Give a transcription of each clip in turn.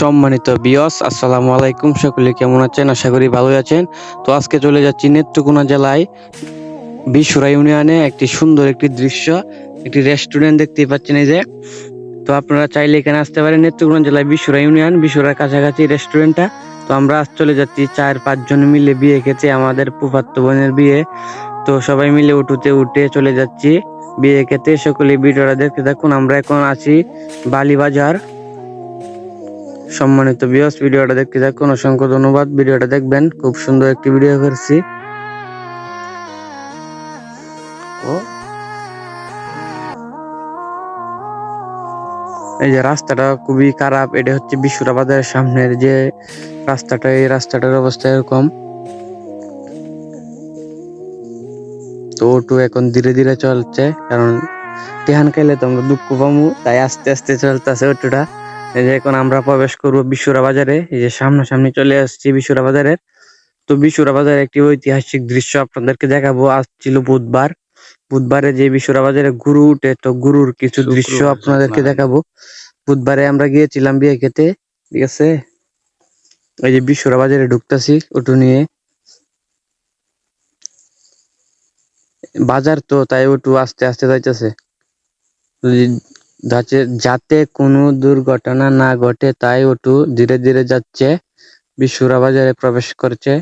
সম্মানিত বিয়স, আসসালামু আলাইকুম সকলে, কেমন আছেন? আশা করি ভালোই আছেন। তো আজকে চলে যাচ্ছি নেত্রকোনা জেলায়। বিশুরা ইউনিয়নে একটি সুন্দর একটি দৃশ্য, একটি রেস্টুরেন্ট দেখতে পাচ্ছেন এই যে। তো আপনারা চাইলে এখানে আসতে পারেন নেত্রকোনা জেলায় বিশুরা ইউনিয়ন, বিশুরার কাছাকাছি রেস্টুরেন্টটা। তো আমরা আজ চলে যাচ্ছি চার পাঁচজন মিলে বিয়ে খেতে, আমাদের পুফাত্ত বোনের বিয়ে। তো সবাই মিলে উঠুতে উঠে চলে যাচ্ছি বিয়ে খেতে। সকলে ভিডিওটা দেখতে থাকুন। আমরা এখন আছি বালিবাজার। সম্মানিত বিয়স ভিডিওটা দেখতে থাকুন। অসংখ্য ধন্যবাদ। ভিডিওটা দেখবেন। খুব সুন্দর একটি ভিডিও করেছি। এই যে রাস্তাটা খুবই খারাপ। এটা হচ্ছে বিশ্বরা বাজারের সামনের যে রাস্তাটা। এই রাস্তাটার অবস্থা এরকম। তো ওটু এখন ধীরে ধীরে চলছে। কারণ টেহান খাইলে তো আমরা দুঃখ পামু। তাই আস্তে আস্তে চলতেছে ওটুটা। এই যে এখন আমরা প্রবেশ করব বিশ্বরা বাজারে এই যে সামনাসামনি চলে আসছি বিশ্বরা বাজারের। তো বিশ্বরা বাজারে একটি ঐতিহাসিক দৃশ্য আপনাদেরকে দেখাবো। আজ ছিল বুধবার। বুধবারে যে বিশ্বরা বাজারে গুরু উঠে তো গুরুর কিছু দৃশ্য আপনাদেরকে। দেখাবো। বুধবারে আমরা গিয়েছিলাম বিয়ে খেতে ঠিক আছে? এই যে বিশ্বরা বাজারে ঢুকতেছি ওটু নিয়ে। বাজার তো তাই ওটু আস্তে আস্তে যাইতেছে। যাতে যাতে কোনো দুর্ঘটনা না ঘটে, তাই ওটু ধীরে ধীরে যাচ্ছে। বিশ্বরা বাজারে প্রবেশ করছে।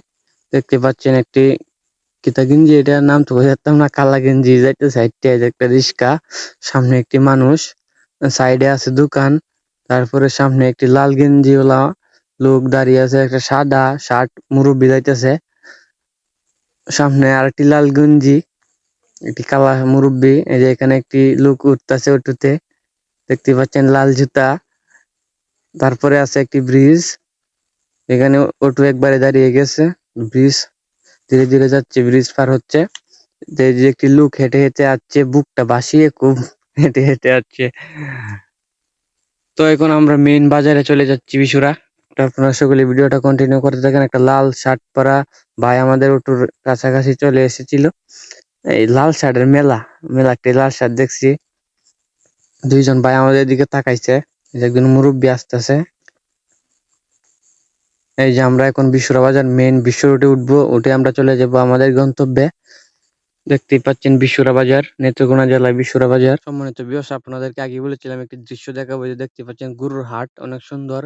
দেখতে পাচ্ছেন একটি কিতা গেঞ্জি, এটার নাম তো বোঝাতাম না, কালা গেঞ্জি, যাইতে সাইডে একটা রিক্সা, সামনে একটি মানুষ, সাইডে আছে দোকান, তারপরে সামনে একটি লাল গেঞ্জি ওলা লোক দাঁড়িয়ে আছে, একটা সাদা শার্ট মুরব্বি যাইতেছে। সামনে আরেকটি লাল গেঞ্জি, একটি কালা মুরব্বি, এই যে এখানে একটি লোক উঠতেছে উঠতে দেখতে পাচ্ছেন লাল জুতা। তারপরে আছে একটি ব্রিজ। এখানে অটো একবারে দাঁড়িয়ে গেছে। ব্রিজ ধীরে ধীরে যাচ্ছে, ব্রিজ পার হচ্ছে। যে একটি লোক হেঁটে হেঁটে আসছে, বুকটা বাসিয়ে খুব হেঁটে হেঁটে আসছে। তো এখন আমরা মেইন বাজারে চলে যাচ্ছি বিশুরা। আপনারা সকলে ভিডিওটা কন্টিনিউ করতে থাকেন। একটা লাল শার্ট পরা ভাই আমাদের অটোর কাছাকাছি চলে এসেছিল। এই লাল শার্টের মেলা মেলা একটি লাল শার্ট দেখছি। দুইজন ভাই আমাদের দিকে তাকাইছে। একজন মুরব্বী আসতেছে। এই যে আমরা এখন বিশ্বরা বাজার মেইন বিশ্ব রোডে উঠবো, উঠে আমরা চলে যাব আমাদের গন্তব্যে। দেখতেই পাচ্ছেন বিশ্বরা বাজার, নেত্রকোনা জেলায় বিশ্বরা বাজার। সম্মানিত বিয়স আপনাদেরকে আগে বলেছিলাম, একটি দৃশ্য দেখাবো। যে দেখতে পাচ্ছেন গরুর হাট, অনেক সুন্দর।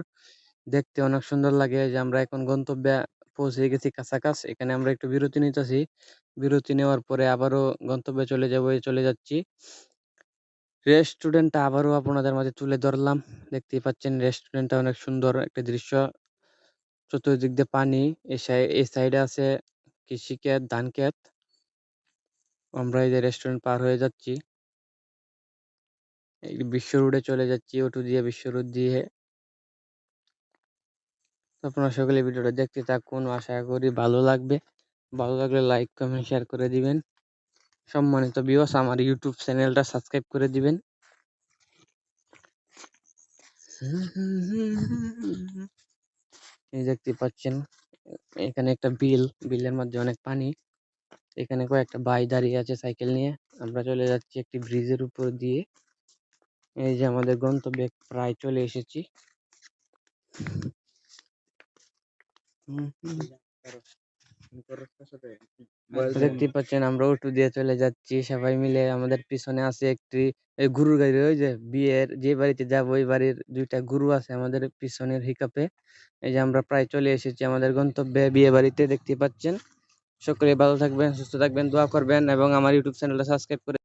দেখতে অনেক সুন্দর লাগে যে আমরা এখন গন্তব্যে পৌঁছে গেছি কাছাকাছি। এখানে আমরা একটু বিরতি নিতেছি। বিরতি নেওয়ার পরে আবারও গন্তব্যে চলে যাব, চলে যাচ্ছি। রেস্টুরেন্টটা আবারও আপনাদের মাঝে তুলে ধরলাম। দেখতেই পাচ্ছেন রেস্টুরেন্টটা অনেক সুন্দর একটা দৃশ্য। চতুর্দিক দিয়ে পানি এই সাই এই সাইডে আছে কৃষি ক্ষেত, ধান ক্ষেত। আমরা এই যে রেস্টুরেন্ট পার হয়ে যাচ্ছি। বিশ্ব রোডে চলে যাচ্ছি, অটো দিয়ে, বিশ্ব রোড দিয়ে। আপনারা সকলে ভিডিওটা দেখতে থাকুন। আশা করি ভালো লাগবে। ভালো লাগলে লাইক কমেন্ট শেয়ার করে দিবেন। সম্মানিত বিয়স আমার ইউটিউব চ্যানেলটা সাবস্ক্রাইব করে দিবেন। এই দেখতে পাচ্ছেন, এখানে একটা বিল, বিলের মধ্যে অনেক পানি। এখানে কয়েকটা বাই দাঁড়িয়ে আছে সাইকেল নিয়ে। আমরা চলে যাচ্ছি একটি ব্রিজের উপর দিয়ে। এই যে আমাদের গন্তব্যে প্রায় চলে এসেছি। দেখতে পাচ্ছেন আমরা অটো দিয়ে চলে যাচ্ছি সবাই মিলে আমাদের পিছনে আছে একটি এই গরুর গাড়ি ওই যে বিয়ের যে বাড়িতে যাব ওই বাড়ির দুইটা গরু আছে আমাদের পিছনের হিকাপে এই যে আমরা প্রায় চলে এসেছি আমাদের গন্তব্যে বিয়ে বাড়িতে দেখতে পাচ্ছেন। সকলে ভালো থাকবেন সুস্থ থাকবেন দোয়া করবেন এবং আমার ইউটিউব চ্যানেলটা সাবস্ক্রাইব করে